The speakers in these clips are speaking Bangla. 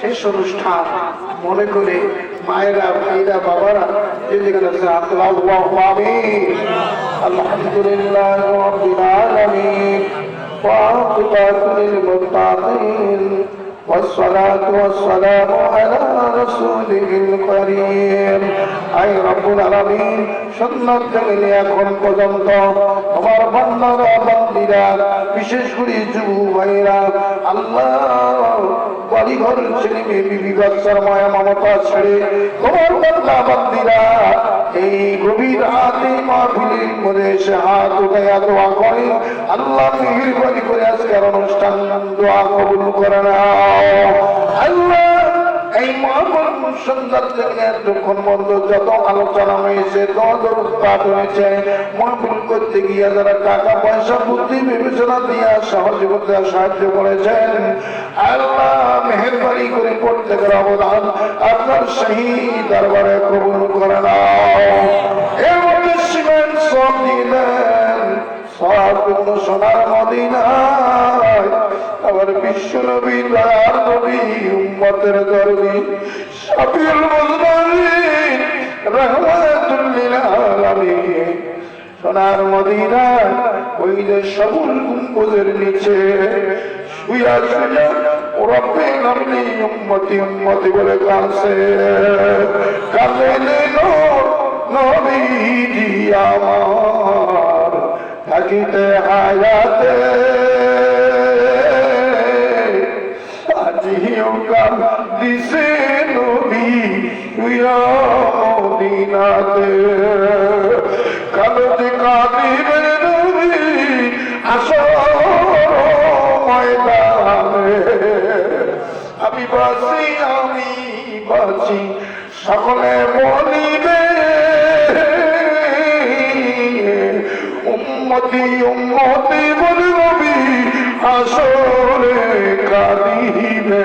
শেষ অনুষ্ঠান মনে করে মায়েরা, ভাইরা, বাবারা, যে যেখানে আছে, আল্লাহ আলহামদুলিল্লাহ রব্বিল আলামিন। ওয়া আকিবাতুল মুত্তাকিন। والصلاة والسلام على رسوله الكريم أي رب العالمين সুন্নত থেকে এখন পর্যন্ত আমার বান্দারা বান্দিরা বিশেষ করে যুব ভাইরা আল্লাহ বাড়িঘর ছেলে মেয়ে বিবি বাচ্চার মায়া মমতা ছেড়ে তোমার বান্দা বান্দিরা এই গভীর রাতে মাহফিলের মধ্যে এসে হাত উঠাইয়া দোয়া করে। আল্লাহ মেহেরবানি করে আজকের অনুষ্ঠান। দোয়া কবুল করে না আল্লাহ এই সুন্দর থেকে এতক্ষণ বন্ধ যত আলোচনা হয়েছে তত উৎপাদ হয়েছে মহাপুর করতে গিয়ে যারা টাকা, পয়সা, বুদ্ধি, বিবেচনা দিয়ে সহযোগিতা, সাহায্য করেছেন, আল্লাহ মেহরবানি করে প্রত্যেকের অবদান আপনার সেই দরবারে কবুল করে নাও। সব দিলেন সব সোনার আবার বিশ্ব নবী দয়ার নবী উম্মতের দরবি শাফিউল মুজমারিন রহমাতুল লিল আলামিন। সোনার মদিনায় ওই যে সবুল গম্বুজের নিচে। শুয়া শুয়া রব্বে নামনি, উম্মতি উম্মতি বলে কাঁদছে। কাঁদলে নবীজি আমার। থাকিতে হায়াতে দিছে নবী মদিনাতে। কালতে কাদিবে নবী আসর ময়দানে। আমি বাসি আমি বাসি সকলে বলিবে। উম্মতি উম্মতি বলি নবী আসরে কাঁদিবে।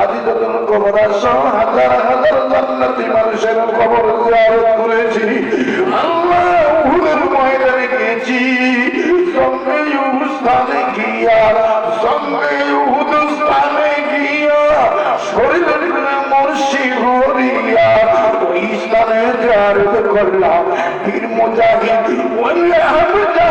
খাদিজাতুল কুবরা সহ হাজার হাজার জান্নাতি মানুষের কবর জিয়ারত করেছি আল্লাহ উহুদের ময়দানে গিয়েছি সঙ্গে স্থানে গিয়া সঙ্গে উহুদ স্থানে গিয়া শরীরের মুর্শি হরিয়া ওই স্থানে জিয়ারত করলাম পীর মুজাহিদ ওই হামজা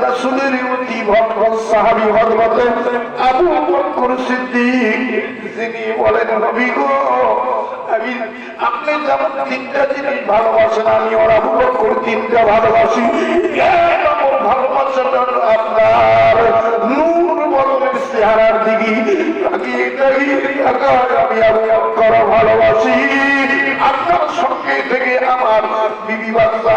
রাসূলের অতি ভক্ত সাহাবী হযরত আবু বকর সিদ্দিক, যিনি বলেন, নবী গো, আমি আপনি যেমন তিনটা জিনিস ভালোবাসেন, আমি ওর আবু বকর তিনটা ভালোবাসি। ভালোবাসাটা আপনার নূর বদলের চেহারার দিকে তাকায় আমি আবু বকর ভালোবাসি। আপনার সঙ্গে থেকে আমার বিবি বাচ্চা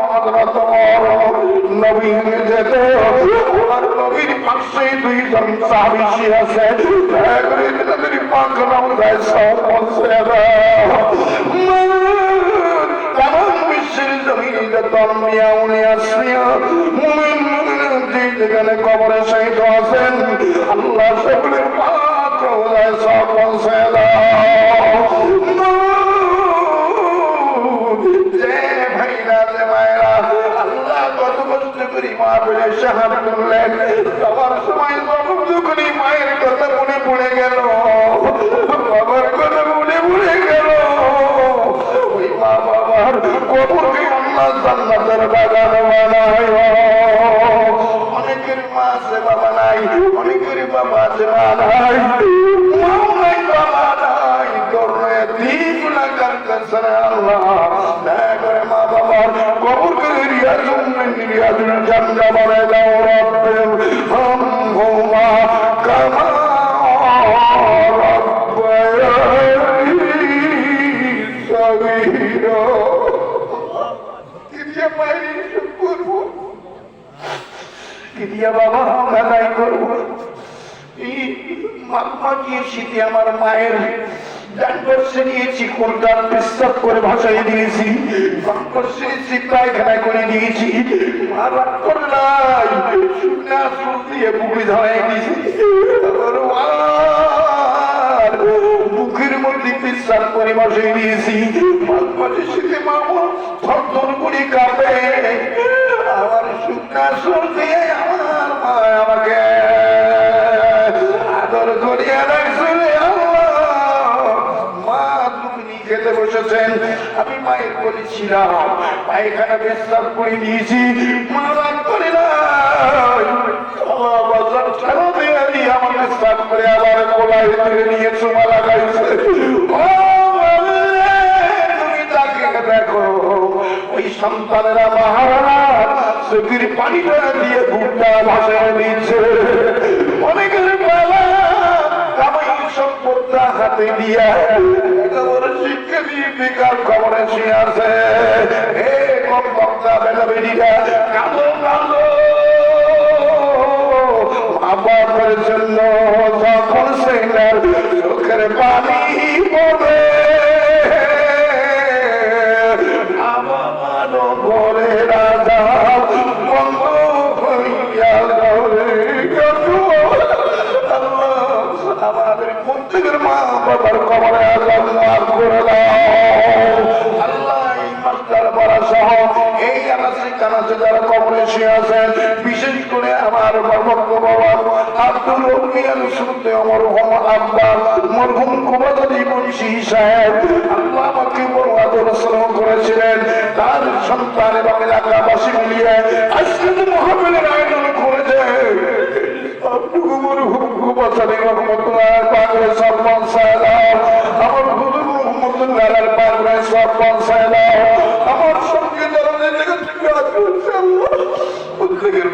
ভগবত নবী হয়ে যেত আমার নবীর পাশে দুইজন সাহাবি আছে করে নবীর পাক নাম দেয় সব পৌঁছে তামাম বিশ্বের যেখানে কবরে শহীদ আছেন আল্লাহ সকলের যে ভাইরা যে কত করি মা বলে সাহায্য করলেন। সবার সময় সব করি মায়ের কথা মনে পড়ে গেল। বাবার কথা মনে পড়ে গেল। ওই মা বাবার কবরকে আল্লাহ জান্নাতের বাগান বানায়। মা বাবা নাই। অনেকের বাবা আছে, মা নাই। মাও নাই, বাবা নাই। করলে কাছে আল্লাহ দয়া করে মা বাবার কবর করে রিয়াজুম বানায় দাও রব্বে হাম হুমা কামা রব্বায়ানি সগীরা কিরিয়া বাবা আদায় করব এই মাম্মা আমার মায়ের করে ভাসাই দিয়েছি বাম দিয়েছি। বুকের মধ্যে পেশাব করে বসে দিয়েছি। শীতে মামা আমার শুকনা সুর বলেছিলাম পায়খানা পেশাব করে দেখো, ওই সন্তানেরা মহারানা চোখের পানিটা দিয়ে বুকটা ভাসায় দিচ্ছে অনেকের কামাই সম্পদটা হাতে দিয়া শিক্ষা দিয়ে বেকার খবরে শুয়ে আছে। আমার জন্য যখন সেনার চোখের পানি পড়ে ঘরে রাজা, বন্ধ হইয়া ধরে আমাদের প্রত্যেকের মা বাবার কবরে মাফ করে কবরে শুয়ে আছেন। বিশেষ করে আমার বাবা আব্দুল রবিয়াল শুনতে আমার আব্বা মরহুম সাহেব। আল্লাহ আমাকে বড় আদর করেছিলেন। তার সন্তান এবং এলাকাবাসী মিলিয়ে আজকে তো আয়োজন করেছে। মরহুম কুমাদি রহমতুল্লাহ পাগলে আমার সঙ্গে যারা নিজেকে ঠিক আছে আল্লাহ প্রত্যেকের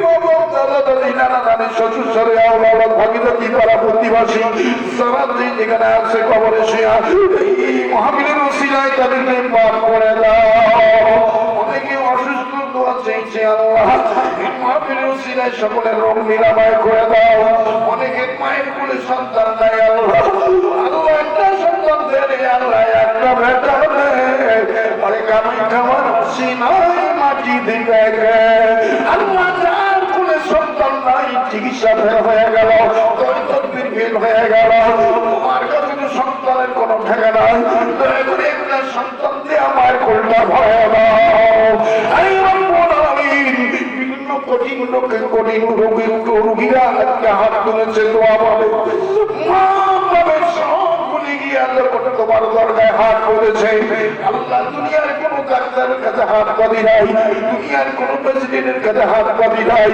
অনেকে অসুস্থ দোয়া চেয়েছে আল্লাহ। মহাবীরের ওসিলায় সকলের রোগ নিরাময় করে দাও। অনেকের মায়ের কোলে সন্তান নাই আল্লাহ। আল্লাহ একটা সন্তান দেয় আল্লাহ একটা বেটা দেয়। অনেক আমি খাবার সিনাই মাটি দিবে আল্লাহ নাই হয়ে গেল হয়ে গেল। তোমার কাছে সন্তানের কোনো ঠেকা নাই। দয়া করে একটা আমার কোলটা ভরে এই রব্বুল আলামিন বিভিন্ন কঠিন লোকের কঠিন রোগী রোগীরা আজকে হাত তুলেছে দোয়া বলে। মা আল্লাহ কোটা তোমার দরগায় হাত করেছে আল্লাহ দুনিয়ার কোন ডাক্তারের কাছে হাত পাবি নাই, দুনিয়ার কোন প্রেসিডেন্টের কাছে হাত পাবি নাই।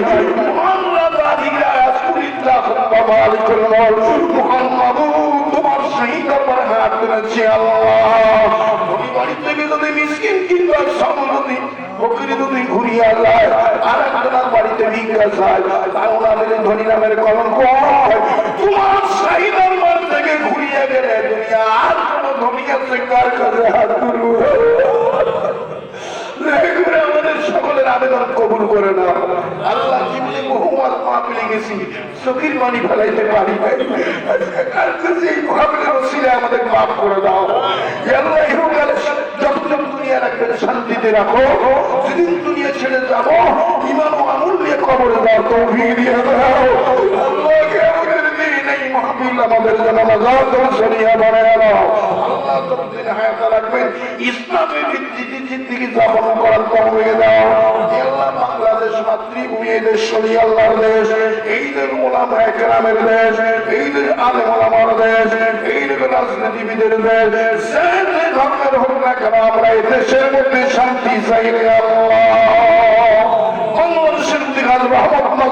দাদিরা আজকুলিল্লাহ বাবা মুহাম্মাদু তোমার সেই দরবার হাত তুলেছে আল্লাহ। ওই বাড়ি থেকে যদি মিসকিন কিংবা সমৃদ্ধি ফকিরি যদি ঘুরিয়া যায় আর একজনের বাড়িতে ভিক্ষা যায় তাও নামের ধনী নামের কলঙ্ক তোমার সেই দরবার থেকে ঘুরিয়ে গেলে আর কোনো ধনী কার কাছে হাত তুলবো? সকলের আবেদন কবুল করে না আল্লাহ জীবনে বহুমাত মাহফিলে গেছি, চোখের পানি ফেলাইতে পারি ওসিলে আমাদের মাফ করে দাও। আল্লাহ শান্তিতে রাখো। যেদিন দুনিয়া ছেড়ে যাব ইমান দাও। আমাদের জন্য রাখবেন ইসলামের ভিত্তিতে জিন্দিগি যাপন করার কমে দাও এ আল্লাহ বাংলাদেশ, মাতৃভূমি এই দেশ সরি আল্লাহর দেশ এই দেশ মোলামা একরামের দেশ, এই দেশ এই দেশ রাজনীতিবিদের দেশ ধর্মের হোক না কেন আমরা এই মধ্যে শান্তি চাইলে আল্লাহ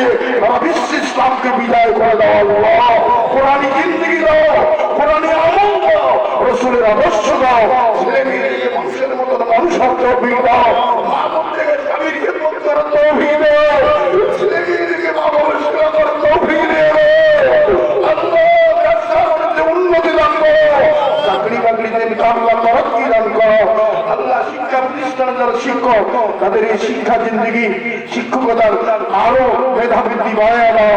দিয়ে সারা বিশ্ব ইসলামকে বিদায় করে দাও আল্লাহ। কোরআনি জিন্দগি দাও কোরআনি আমল দাও রসুলের আদর্শ দাও ছেলে মেয়েদেরকে মানুষের মতন মানুষ হওয়ার তৌফিক দাও মা বোনদেরকে স্বামীর খেদমত করার তৌফিক দাও ছেলে মেয়েদেরকে মা বাবার সেবা করার তৌফিক দাও আল্লাহ ব্যবসা বাণিজ্যে উন্নতি দান করো চাকরি বাকরিতে কামলা তরক্কি দান করো আল্লাহ শিক্ষা প্রতিষ্ঠানে যারা শিক্ষক তাদের এই শিক্ষা জিন্দগি শিক্ষকতার আরও মেধা বৃদ্ধি বাড়ায় দাও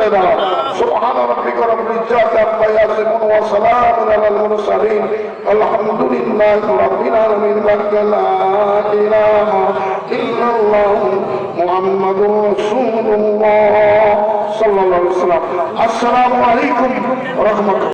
করে দাও। সুবহান রাব্বিকা রাব্বিল ইজ্জাতি আম্মা ইয়াসিফুন ওয়া সালামুন আলাল মুরসালিন। আলহামদুলিল্লাহি রাব্বিল আলামিন আসসালামু আলাইকুম রাহমাতুল্লাহ।